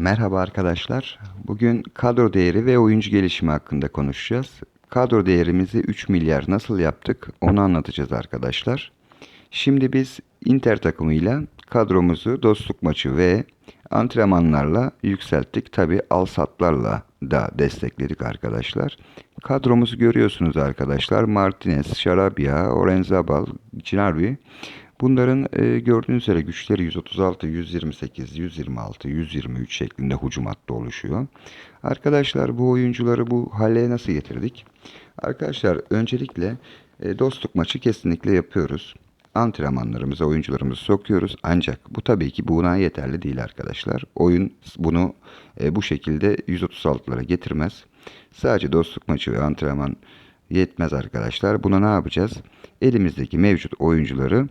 Merhaba arkadaşlar. Bugün kadro değeri ve oyuncu gelişimi hakkında konuşacağız. Kadro değerimizi 3 milyar nasıl yaptık onu anlatacağız arkadaşlar. Şimdi biz Inter takımıyla kadromuzu dostluk maçı ve antrenmanlarla yükselttik. Tabi al satlarla da destekledik arkadaşlar. Kadromuzu görüyorsunuz arkadaşlar. Martinez, Şarabia, Orenzabal, Cinarvi. Bunların e, gördüğünüz üzere güçleri 136, 128, 126, 123 şeklinde hücum hattı oluşuyor. Arkadaşlar bu oyuncuları bu hale nasıl getirdik? Arkadaşlar öncelikle e, dostluk maçı kesinlikle yapıyoruz. Antrenmanlarımıza oyuncularımızı sokuyoruz. Ancak bu tabii ki buna yeterli değil arkadaşlar. Oyun bunu e, bu şekilde 136'lara getirmez. Sadece dostluk maçı ve antrenman yetmez arkadaşlar. Buna ne yapacağız? Elimizdeki mevcut oyuncuları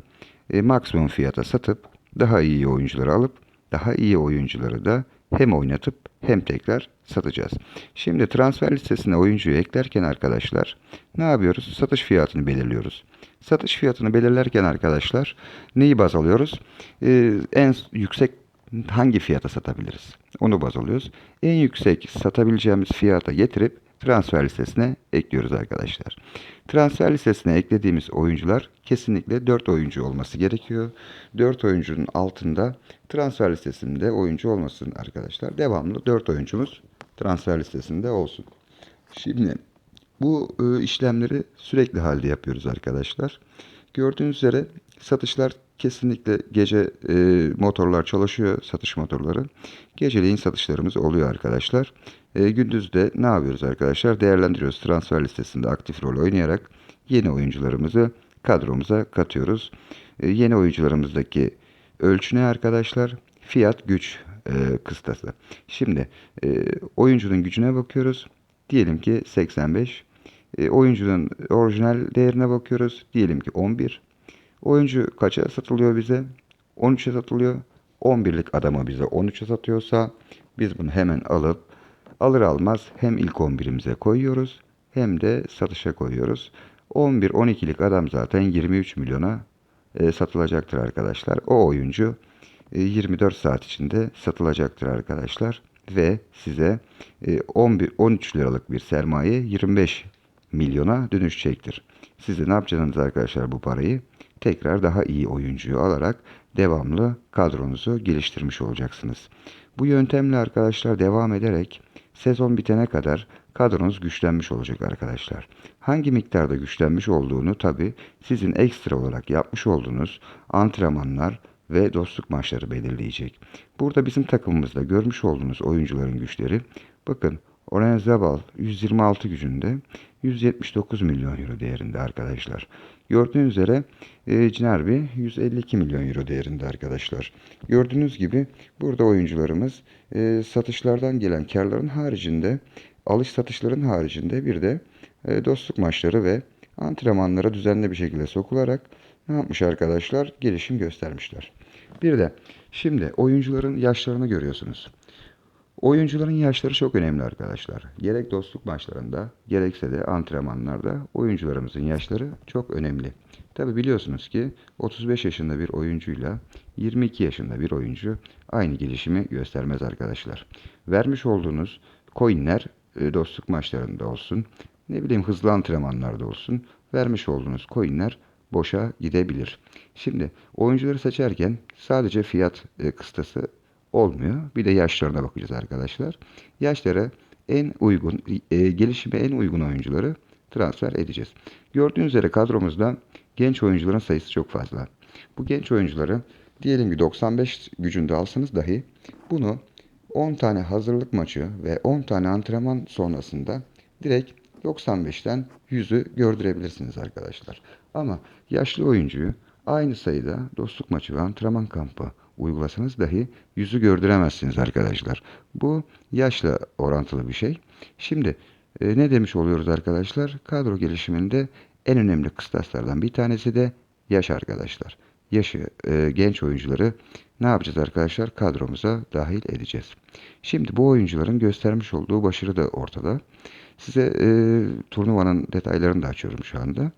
e, maksimum fiyata satıp daha iyi oyuncuları alıp daha iyi oyuncuları da hem oynatıp hem tekrar satacağız. Şimdi transfer listesine oyuncuyu eklerken arkadaşlar ne yapıyoruz? Satış fiyatını belirliyoruz. Satış fiyatını belirlerken arkadaşlar neyi baz alıyoruz? Ee, en yüksek hangi fiyata satabiliriz? Onu baz alıyoruz. En yüksek satabileceğimiz fiyata getirip transfer listesine ekliyoruz arkadaşlar. Transfer listesine eklediğimiz oyuncular kesinlikle 4 oyuncu olması gerekiyor. 4 oyuncunun altında transfer listesinde oyuncu olmasın arkadaşlar. Devamlı 4 oyuncumuz transfer listesinde olsun. Şimdi bu e, işlemleri sürekli halde yapıyoruz arkadaşlar. Gördüğünüz üzere satışlar kesinlikle gece e, motorlar çalışıyor, satış motorları. Geceleyin satışlarımız oluyor arkadaşlar. E, gündüz de ne yapıyoruz arkadaşlar? Değerlendiriyoruz. Transfer listesinde aktif rol oynayarak yeni oyuncularımızı kadromuza katıyoruz. E, yeni oyuncularımızdaki ölçü ne arkadaşlar? Fiyat güç e, kıstası. Şimdi e, oyuncunun gücüne bakıyoruz. Diyelim ki 85. E, oyuncunun orijinal değerine bakıyoruz. Diyelim ki 11. Oyuncu kaça satılıyor bize? 13'e satılıyor. 11'lik adamı bize 13'e satıyorsa biz bunu hemen alıp alır almaz hem ilk 11'imize koyuyoruz hem de satışa koyuyoruz. 11-12'lik adam zaten 23 milyona e, satılacaktır arkadaşlar. O oyuncu e, 24 saat içinde satılacaktır arkadaşlar. Ve size e, 11 13 liralık bir sermaye 25 milyona dönüşecektir. Siz de ne yapacaksınız arkadaşlar bu parayı? Tekrar daha iyi oyuncuyu alarak devamlı kadronuzu geliştirmiş olacaksınız. Bu yöntemle arkadaşlar devam ederek sezon bitene kadar kadronuz güçlenmiş olacak arkadaşlar. Hangi miktarda güçlenmiş olduğunu tabi sizin ekstra olarak yapmış olduğunuz antrenmanlar ve dostluk maçları belirleyecek. Burada bizim takımımızda görmüş olduğunuz oyuncuların güçleri bakın Oren Zabal 126 gücünde 179 milyon euro değerinde arkadaşlar. Gördüğünüz üzere e, Cinerbi 152 milyon euro değerinde arkadaşlar. Gördüğünüz gibi burada oyuncularımız e, satışlardan gelen karların haricinde alış satışların haricinde bir de e, dostluk maçları ve antrenmanlara düzenli bir şekilde sokularak ne yapmış arkadaşlar? Gelişim göstermişler. Bir de şimdi oyuncuların yaşlarını görüyorsunuz. Oyuncuların yaşları çok önemli arkadaşlar. Gerek dostluk maçlarında gerekse de antrenmanlarda oyuncularımızın yaşları çok önemli. Tabi biliyorsunuz ki 35 yaşında bir oyuncuyla 22 yaşında bir oyuncu aynı gelişimi göstermez arkadaşlar. Vermiş olduğunuz coinler e, dostluk maçlarında olsun, ne bileyim hızlı antrenmanlarda olsun vermiş olduğunuz coinler boşa gidebilir. Şimdi oyuncuları seçerken sadece fiyat e, kıstası olmuyor. Bir de yaşlarına bakacağız arkadaşlar. Yaşlara en uygun, e, gelişime en uygun oyuncuları transfer edeceğiz. Gördüğünüz üzere kadromuzda genç oyuncuların sayısı çok fazla. Bu genç oyuncuları diyelim ki 95 gücünde alsanız dahi bunu 10 tane hazırlık maçı ve 10 tane antrenman sonrasında direkt 95'ten 100'ü gördürebilirsiniz arkadaşlar. Ama yaşlı oyuncuyu aynı sayıda dostluk maçı ve antrenman kampı uygulasanız dahi yüzü gördüremezsiniz arkadaşlar. Bu yaşla orantılı bir şey. Şimdi e, ne demiş oluyoruz arkadaşlar? Kadro gelişiminde en önemli kıstaslardan bir tanesi de yaş arkadaşlar. Yaşı e, genç oyuncuları ne yapacağız arkadaşlar? Kadromuza dahil edeceğiz. Şimdi bu oyuncuların göstermiş olduğu başarı da ortada. Size e, turnuvanın detaylarını da açıyorum şu anda.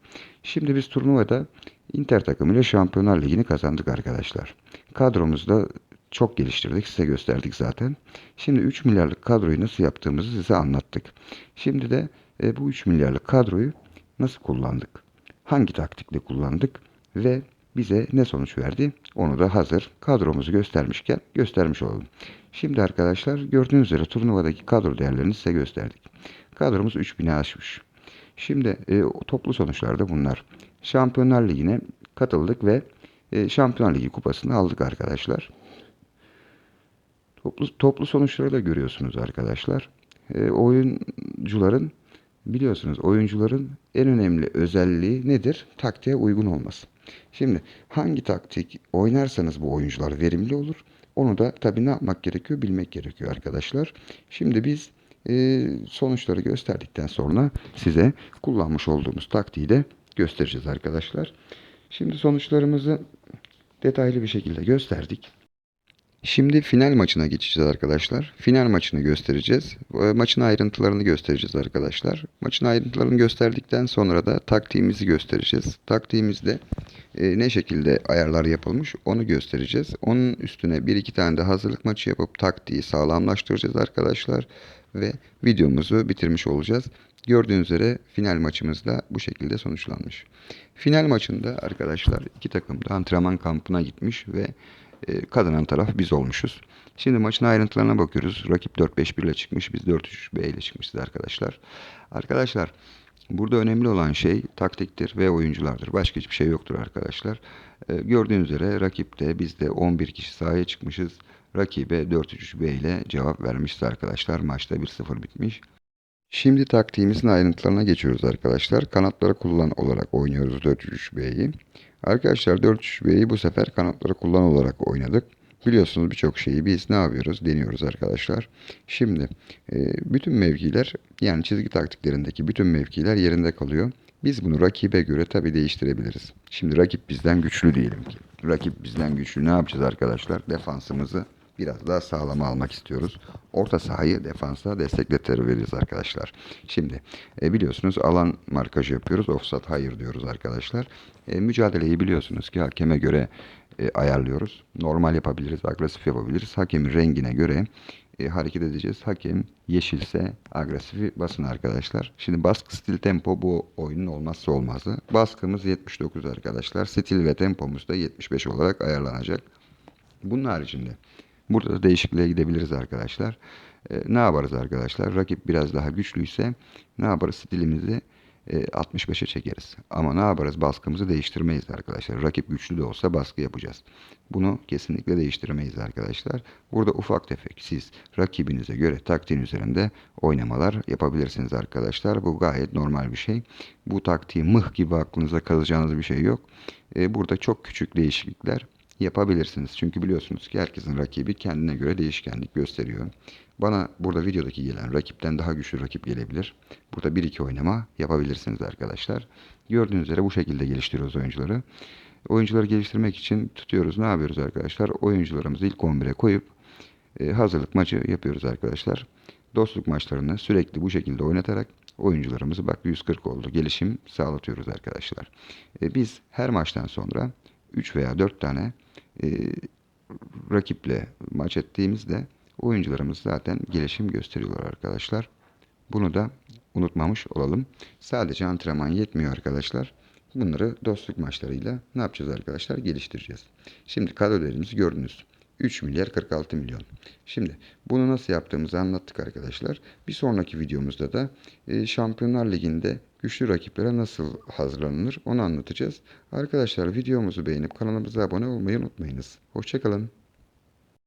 Şimdi biz turnuvada Inter takımıyla Şampiyonlar Ligi'ni kazandık arkadaşlar. Kadromuzda çok geliştirdik. Size gösterdik zaten. Şimdi 3 milyarlık kadroyu nasıl yaptığımızı size anlattık. Şimdi de e, bu 3 milyarlık kadroyu nasıl kullandık? Hangi taktikle kullandık? Ve bize ne sonuç verdi? Onu da hazır kadromuzu göstermişken göstermiş olalım. Şimdi arkadaşlar gördüğünüz üzere turnuvadaki kadro değerlerini size gösterdik. Kadromuz 3000'i aşmış. Şimdi e, toplu sonuçlarda bunlar. Şampiyonlar Ligi'ne katıldık ve e, Ligi kupasını aldık arkadaşlar. Toplu, toplu sonuçları da görüyorsunuz arkadaşlar. E, oyuncuların biliyorsunuz oyuncuların en önemli özelliği nedir? Taktiğe uygun olması. Şimdi hangi taktik oynarsanız bu oyuncular verimli olur. Onu da tabii ne yapmak gerekiyor bilmek gerekiyor arkadaşlar. Şimdi biz e, sonuçları gösterdikten sonra size kullanmış olduğumuz taktiği de göstereceğiz arkadaşlar. Şimdi sonuçlarımızı detaylı bir şekilde gösterdik. Şimdi final maçına geçeceğiz arkadaşlar. Final maçını göstereceğiz. Maçın ayrıntılarını göstereceğiz arkadaşlar. Maçın ayrıntılarını gösterdikten sonra da taktiğimizi göstereceğiz. Taktiğimizde e, ne şekilde ayarlar yapılmış onu göstereceğiz. Onun üstüne bir iki tane de hazırlık maçı yapıp taktiği sağlamlaştıracağız arkadaşlar. Ve videomuzu bitirmiş olacağız. Gördüğünüz üzere final maçımız da bu şekilde sonuçlanmış. Final maçında arkadaşlar iki takım da antrenman kampına gitmiş ve e, kazanan taraf biz olmuşuz. Şimdi maçın ayrıntılarına bakıyoruz. Rakip 4-5-1 ile çıkmış. Biz 4-3-B ile çıkmışız arkadaşlar. Arkadaşlar burada önemli olan şey taktiktir ve oyunculardır. Başka hiçbir şey yoktur arkadaşlar. E, gördüğünüz üzere rakipte biz de 11 kişi sahaya çıkmışız. Rakibe 4-3-B ile cevap vermişiz arkadaşlar. Maçta 1-0 bitmiş. Şimdi taktiğimizin ayrıntılarına geçiyoruz arkadaşlar. Kanatları kullan olarak oynuyoruz 4-3-B'yi. Arkadaşlar 4-3-B'yi bu sefer kanatları kullan olarak oynadık. Biliyorsunuz birçok şeyi biz ne yapıyoruz? Deniyoruz arkadaşlar. Şimdi e, bütün mevkiler yani çizgi taktiklerindeki bütün mevkiler yerinde kalıyor. Biz bunu rakibe göre tabi değiştirebiliriz. Şimdi rakip bizden güçlü diyelim ki. Rakip bizden güçlü ne yapacağız arkadaşlar? Defansımızı biraz daha sağlama almak istiyoruz. Orta sahayı defansa destekletebiliriz arkadaşlar. Şimdi e, biliyorsunuz alan markajı yapıyoruz. Offside hayır diyoruz arkadaşlar. E, mücadeleyi biliyorsunuz ki hakeme göre e, ayarlıyoruz. Normal yapabiliriz, agresif yapabiliriz. Hakemin rengine göre e, hareket edeceğiz. Hakem yeşilse agresifi basın arkadaşlar. Şimdi baskı stil tempo bu oyunun olmazsa olmazı. Baskımız 79 arkadaşlar. Stil ve tempomuz da 75 olarak ayarlanacak. Bunun haricinde burada da değişikliğe gidebiliriz arkadaşlar. E, ne yaparız arkadaşlar? Rakip biraz daha güçlüyse ne yaparız? Stilimizi e, 65'e çekeriz. Ama ne yaparız? Baskımızı değiştirmeyiz arkadaşlar. Rakip güçlü de olsa baskı yapacağız. Bunu kesinlikle değiştirmeyiz arkadaşlar. Burada ufak tefek siz rakibinize göre taktiğin üzerinde oynamalar yapabilirsiniz arkadaşlar. Bu gayet normal bir şey. Bu taktiği mıh gibi aklınıza kalacağınız bir şey yok. E, burada çok küçük değişiklikler yapabilirsiniz. Çünkü biliyorsunuz ki herkesin rakibi kendine göre değişkenlik gösteriyor. Bana burada videodaki gelen rakipten daha güçlü rakip gelebilir. Burada 1-2 oynama yapabilirsiniz arkadaşlar. Gördüğünüz üzere bu şekilde geliştiriyoruz oyuncuları. Oyuncuları geliştirmek için tutuyoruz. Ne yapıyoruz arkadaşlar? Oyuncularımızı ilk 11'e koyup e, hazırlık maçı yapıyoruz arkadaşlar. Dostluk maçlarını sürekli bu şekilde oynatarak oyuncularımızı bak 140 oldu. Gelişim sağlatıyoruz arkadaşlar. E, biz her maçtan sonra 3 veya 4 tane e, rakiple maç ettiğimizde oyuncularımız zaten gelişim gösteriyorlar arkadaşlar. Bunu da unutmamış olalım. Sadece antrenman yetmiyor arkadaşlar. Bunları dostluk maçlarıyla ne yapacağız arkadaşlar? Geliştireceğiz. Şimdi kadrolarımızı gördünüz. 3 milyar 46 milyon. Şimdi bunu nasıl yaptığımızı anlattık arkadaşlar. Bir sonraki videomuzda da e, Şampiyonlar Ligi'nde güçlü rakiplere nasıl hazırlanılır onu anlatacağız. Arkadaşlar videomuzu beğenip kanalımıza abone olmayı unutmayınız. Hoşçakalın.